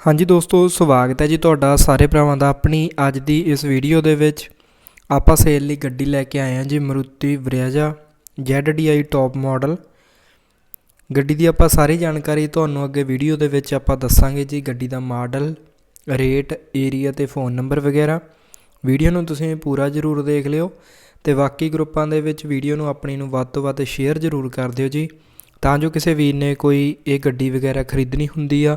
ਹਾਂਜੀ ਦੋਸਤੋ, ਸਵਾਗਤ ਹੈ ਜੀ ਤੁਹਾਡਾ ਸਾਰੇ ਭਰਾਵਾਂ ਦਾ ਆਪਣੀ ਅੱਜ ਦੀ ਇਸ ਵੀਡੀਓ ਦੇ ਵਿੱਚ। ਆਪਾਂ ਸੇਲ ਲਈ ਗੱਡੀ ਲੈ ਕੇ ਆਏ ਹਾਂ ਜੀ Maruti Brezza ZDI top model ਗੱਡੀ ਦੀ ਆਪਾਂ ਸਾਰੀ ਜਾਣਕਾਰੀ ਤੁਹਾਨੂੰ ਅੱਗੇ ਵੀਡੀਓ ਦੇ ਵਿੱਚ ਆਪਾਂ ਦੱਸਾਂਗੇ ਜੀ, ਗੱਡੀ ਦਾ ਮਾਡਲ ਰੇਟ ਏਰੀਆ ਤੇ ਫੋਨ ਨੰਬਰ ਵਗੈਰਾ। ਵੀਡੀਓ ਨੂੰ ਤੁਸੀਂ ਪੂਰਾ ਜ਼ਰੂਰ ਦੇਖ ਲਿਓ ਤੇ ਬਾਕੀ ਗਰੁੱਪਾਂ ਦੇ ਵਿੱਚ ਵੀਡੀਓ ਨੂੰ ਆਪਣੀ ਨੂੰ ਵੱਧ ਤੋਂ ਵੱਧ ਸ਼ੇਅਰ ਜ਼ਰੂਰ ਕਰ ਦਿਓ ਜੀ। ਤਾਂ ਜੋ ਕਿਸੇ ਵੀਰ ਨੇ ਕੋਈ ਇਹ ਗੱਡੀ ਵਗੈਰਾ ਖਰੀਦਣੀ ਹੁੰਦੀ ਆ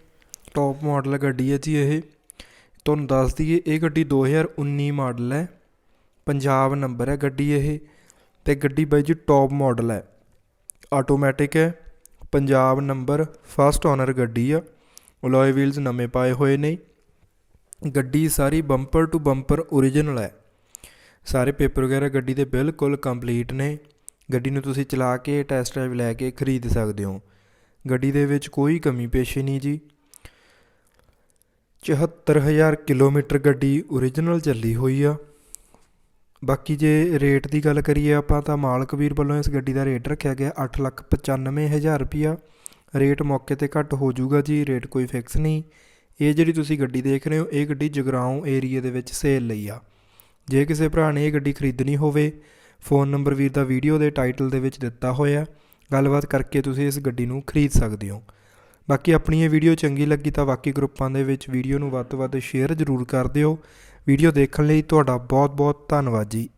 ਟੌਪ ਮਾਡਲ ਗੱਡੀ ਹੈ ਜੀ ਇਹ। ਤੁਹਾਨੂੰ ਦੱਸ ਦਈਏ, ਇਹ ਗੱਡੀ 2019 ਮਾਡਲ ਹੈ। ਪੰਜਾਬ ਨੰਬਰ ਹੈ ਗੱਡੀ ਇਹ ਤੇ ਗੱਡੀ ਬਾਈ ਜੀ ਟੌਪ ਮਾਡਲ ਹੈ। ਆਟੋਮੈਟਿਕ ਹੈ। ਪੰਜਾਬ ਨੰਬਰ ਫਸਟ ਓਨਰ ਗੱਡੀ ਆ। ਅਲੋਏ ਵੀਲਸ ਨਵੇਂ ਪਾਏ ਹੋਏ ਨੇ। ਗੱਡੀ ਸਾਰੀ ਬੰਪਰ ਟੂ ਬੰਪਰ ਓਰੀਜਨਲ ਹੈ। ਸਾਰੇ ਪੇਪਰ ਵਗੈਰਾ ਗੱਡੀ ਦੇ ਬਿਲਕੁਲ ਕੰਪਲੀਟ ਨੇ। ਗੱਡੀ ਨੂੰ ਤੁਸੀਂ ਚਲਾ ਕੇ ਟੈਸਟ ਡਰਾਈਵ ਲੈ ਕੇ ਖਰੀਦ ਸਕਦੇ ਹੋ। ਗੱਡੀ ਦੇ ਵਿੱਚ ਕੋਈ ਕਮੀ ਪੇਸ਼ੀ ਨਹੀਂ ਜੀ। 74000 ਕਿਲੋਮੀਟਰ ਗੱਡੀ ਓਰੀਜਨਲ ਚੱਲੀ ਹੋਈ ਆ। ਬਾਕੀ ਜੇ ਰੇਟ ਦੀ ਗੱਲ ਕਰੀਏ ਆਪਾਂ ਤਾਂ ਮਾਲਕ ਵੀਰ ਵੱਲੋਂ ਇਸ ਗੱਡੀ ਦਾ ਰੇਟ ਰੱਖਿਆ ਗਿਆ 895000 ਰੁਪਿਆ ਰੇਟ ਮੌਕੇ ਤੇ ਘੱਟ ਹੋ ਜਾਊਗਾ ਜੀ ਰੇਟ ਕੋਈ ਫਿਕਸ ਨਹੀਂ। ਇਹ ਜਿਹੜੀ ਤੁਸੀਂ ਗੱਡੀ ਦੇਖ ਰਹੇ ਹੋ, ਇਹ ਗੱਡੀ ਜਗਰਾਉਂ ਏਰੀਆ ਦੇ ਵਿੱਚ ਸੇਲ ਲਈ ਆ। ਜੇ ਕਿਸੇ ਭਰਾ ਨੇ ਇਹ ਗੱਡੀ ਖਰੀਦਣੀ ਹੋਵੇ ਫੋਨ ਨੰਬਰ ਵੀਰ ਦਾ ਵੀਡੀਓ ਦੇ ਟਾਈਟਲ ਦੇ ਵਿੱਚ ਦਿੱਤਾ ਹੋਇਆ। ਗੱਲਬਾਤ ਕਰਕੇ ਤੁਸੀਂ ਇਸ ਗੱਡੀ ਨੂੰ ਖਰੀਦ ਸਕਦੇ ਹੋ। ਬਾਕੀ ਆਪਣੀ ਇਹ ਵੀਡੀਓ ਚੰਗੀ ਲੱਗੀ ਤਾਂ ਬਾਕੀ ਗਰੁੱਪਾਂ ਦੇ ਵਿੱਚ ਵੀਡੀਓ ਨੂੰ ਵੱਧ ਤੋਂ ਵੱਧ ਸ਼ੇਅਰ ਜ਼ਰੂਰ ਕਰ ਦਿਓ। ਵੀਡੀਓ ਦੇਖਣ ਲਈ ਤੁਹਾਡਾ ਬਹੁਤ ਬਹੁਤ ਧੰਨਵਾਦ ਜੀ।